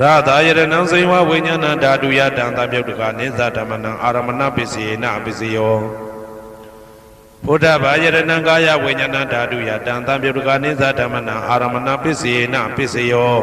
ရသာယရဏံစေဝဝိညာဏဓာတုယတံသံပြုတ်တကနေသဓမ္မနံအာရမဏပစ္စေနပစ္စယောဘုဒ္ဓဘာယရဏံကာယဝိညာဏဓာတုယတံသံပြုတ်တကနေသဓမ္မနံအာရမဏပစ္စေနပစ္စယော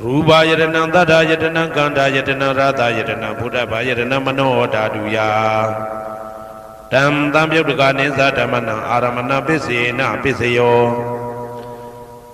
ရူပယရဏံသတ္တယတနံကန္တာယတနံရသာယတနံဘုဒ္ဓဘာယရဏံမနောဓာတုယတံသံပြုတ်တကနေသဓမ္မနံအာရမဏပစ္စေနပစ္စယော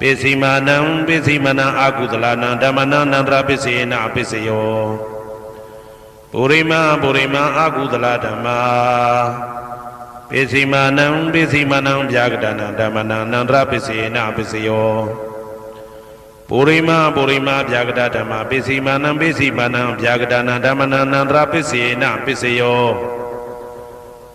ပိစီမာနံပိစီမာနံအာကုသလနံဓမ္မနံအနန္တရပိစေနပိစယောပုရိမပုရိမအာကုသလဓမ္မာပိစီမာနံပိစီမာနံဗျာကတနံဓမ္မနံအနန္တရပိစေနပိစယောပုရိမပုရိမဗျာကတဓမ္မပိစီမာနံပိစီမာနံဗျာကတနံဓမ္မနံအနန္တရပိစေနပိစယော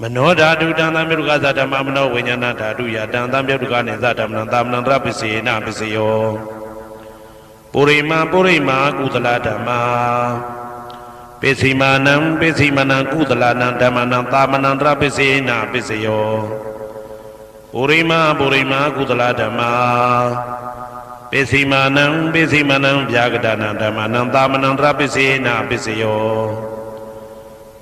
မနောဓာတုတံသံမြုကသဓမ္မမနောဝိညာဏဓာတုယတံသံမြုကနေသဓမ္မနံသာမဏံတရပစ္စေနပစ္စယောပုရိမာပုရိမာကုသလဓမ္မာပိစီမာနံပိစီမနံကုသလနံဓမ္မနံသာမဏံတရပစ္စေနပစ္စယောပုရိမာပုရိမာကုသလဓမ္မာပိစီမာနံပိစီမနံဗျာကတနံဓမ္မနံသာမဏံတရပစ္စေနပစ္စယော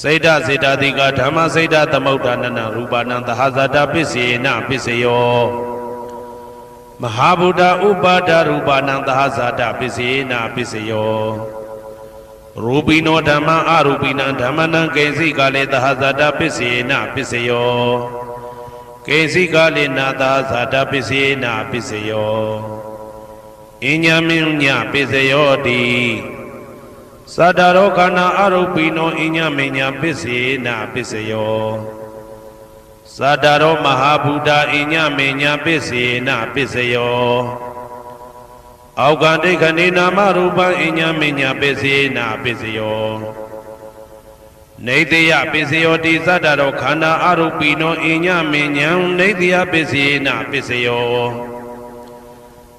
စေတစေတတိကဓမ္မစေတသမုဋ္ဌာနနရူပနံသဟဇာတပစ္စေနပစ္စယောမဟာဗုဒ္ဓဥပါဒရူပနံသဟဇာတပစ္စေနပစ္စယောရူပိနောဓမ္မအရူပိနံဓမ္မနံကိဉ္စိကလေသဟဇာတပစ္စေနပစ္စယောကေစီကာလိနာသာဇာတပစ္စေနာပစ္စယောအညမင်းညပစ္စယောတိ သတ္တရောခန္ဓာအရုပိနောအညမင်းညပစ္စေနာပစ္စယောသတ္တရောမဟာဗုဒ္ဓအညမင်းညပစ္စေနာပစ္စယောအောက်ကဒိဋ္ဌနေနာမရူပံအညမင်းညပစ္စေနာပစ္စယောနေတယပစ္စယောတိသတ္တရောခန္ဓာအရုပိနောအညမဉ္ဉံနေတယပစ္စယေနပစ္စယော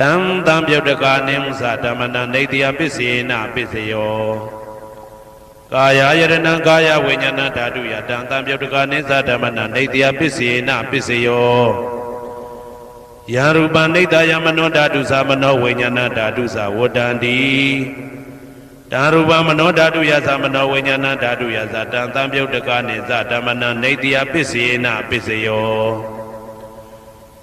တံတံပြုတ်တကာနိမသဓမ္မနံနေတယပစ္စေနပစ္စယောကာယယရဏံကာယဝိညာဏဓာတုယတံတံပြုတ်တကာနိသဓမ္မနံနေတယပစ္စေနပစ္စယောယရူပနိတယမနောဓာတုသမနောဝိညာဏဓာတုသဝတ္တန္တိတာရူပမနောဓာတုယသမနောဝိညာဏဓာတုယသတံတံပြုတ်တကာနိသဓမ္မနံနေတယပစ္စေနပစ္စယော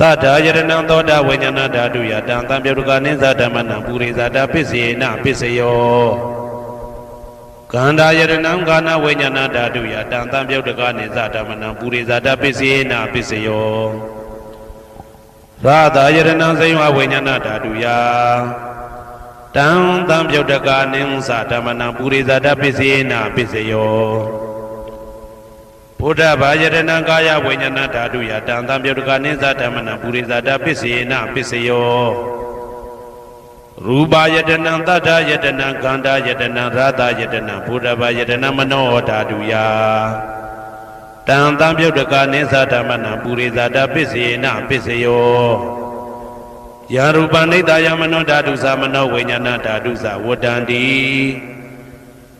တထာယရဏံသောတာဝိညာဏဓာတုယတံတံပြုတ်တကနိသဓမ္မနံပုရိသတာပစ္စေနပစ္စယောကန္တာယရဏံကာနဝိညာဏဓာတုယတံတံပြုတ်တကနိသဓမ္မနံပုရိသတာပစ္စေနပစ္စယောရာသာယရဏံစိယဝဝိညာဏဓာတုယတံတံပြုတ်တကာနိသဓမ္မနံပုရိသတပစ္စေနပစ္စယော ဘုဒ္ဓဘာယရဏံကာယဝိညာဏဓာတုယတံတံပြုတ်တကာနိသဓမ္မနံပုရိသတပစ္စေနပစ္စယောရူပယတနံတတ္ထယတနံခန္ဓာယတနံရာသယတနံဘုဒ္ဓဘာယတနံမနောဓာတုယတံတံပြုတ်တကာနိသဓမ္မနံပုရိသတပစ္စေနပစ္စယောယာရူပနိတယမနောဓာတုသမနောဝိညာဏဓာတုသဝတ္တန္တိ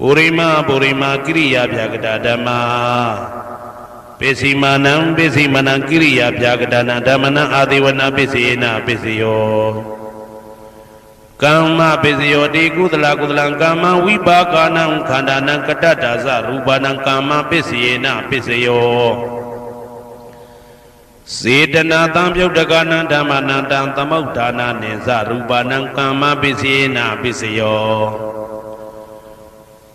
ပုရိမာပုရိမာကိရိယာဗျာကတာဓမ္မာပိစီမာနံပိစီမာနံကိရိယာဗျာကတာနံဓမ္မနံအာဒေဝနာပိစေနပိစယောကမ္မပိစယောတိကုသလကုသလံကမ္မဝိပါကနံခန္ဓာနံကတ္တတာဇရူပနံကမ္မပိစေနပိစယောစေတနာတံပြုတ်တကနံဓမ္မနံတံသမုဋ္ဌာနာနိဇရူပနံကမ္မပိစေနပိစယော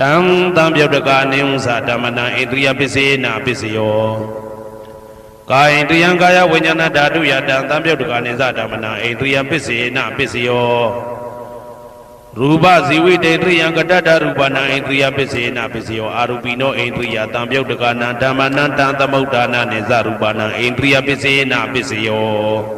တံတံပြုတ်တကနိဥ္စဓမ္မနံဣန္ဒြိယပစ္စေနပစ္စယောကာယိန္ဒြိယံကာယဝိညာဏဓာတုယတံတံပြုတ်တကနိသဓမ္မနံဣန္ဒြိယပစ္စေနပစ္စယောရူပဇီဝိတေတရိယံကတတ္တရူပနံဣန္ဒြိယပစ္စေနပစ္စယောအာရူပိနောဣန္ဒြိယတံပြုတ်တကနံဓမ္မနံတံသမုဋ္ဌာနနိသရူပနံဣန္ဒြိယပစ္စေနပစ္စယော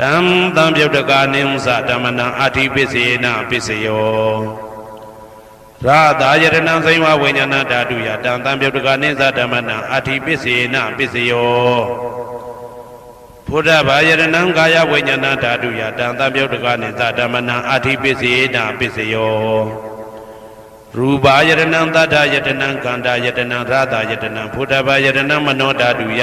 တံတံပြုတ်တကနိသဓမ္မနံအာတိပစ္စေနပစ္စယောရာသာယရဏံစိဝဝိညာဏဓာတုယာတံတံပြုတ်တကနိသဓမ္မနံအာတိပစ္စေနပစ္စယောဘုဒ္ဓဘာယရဏံကာယဝိညာဏဓာတုယတံတံပြုတ်တကနိသဓမ္မနံအာထိပစ္စေနာပစ္စယောရူပါယရဏံသတ္တယတနံကန္တာယတနံရသယတနံဘုဒ္ဓဘာယရဏံမနောဓာတုယ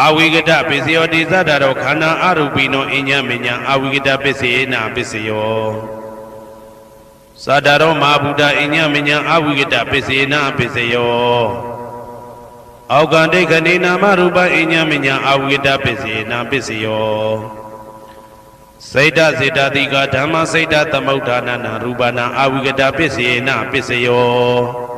အာဝိကတပစ္စယောတိသတ္တရောခန္ဓာအရူပိနောအညမညာအာဝိကတပစ္စေနပစ္စယောသတ္တရောမဟာဗုဒ္ဓအညမညာအာဝိကတပစ္စေနပစ္စယောအောက်ကံဒိဋ္ဌနေနာမရူပအညမညာအာဝိကတပစ္စေနပစ္စယောစိတ်တစေတတိကဓမ္မစိတ်တသမုဋ္ဌာနနာရူပနာအာဝိကတပစ္စေနပစ္စယော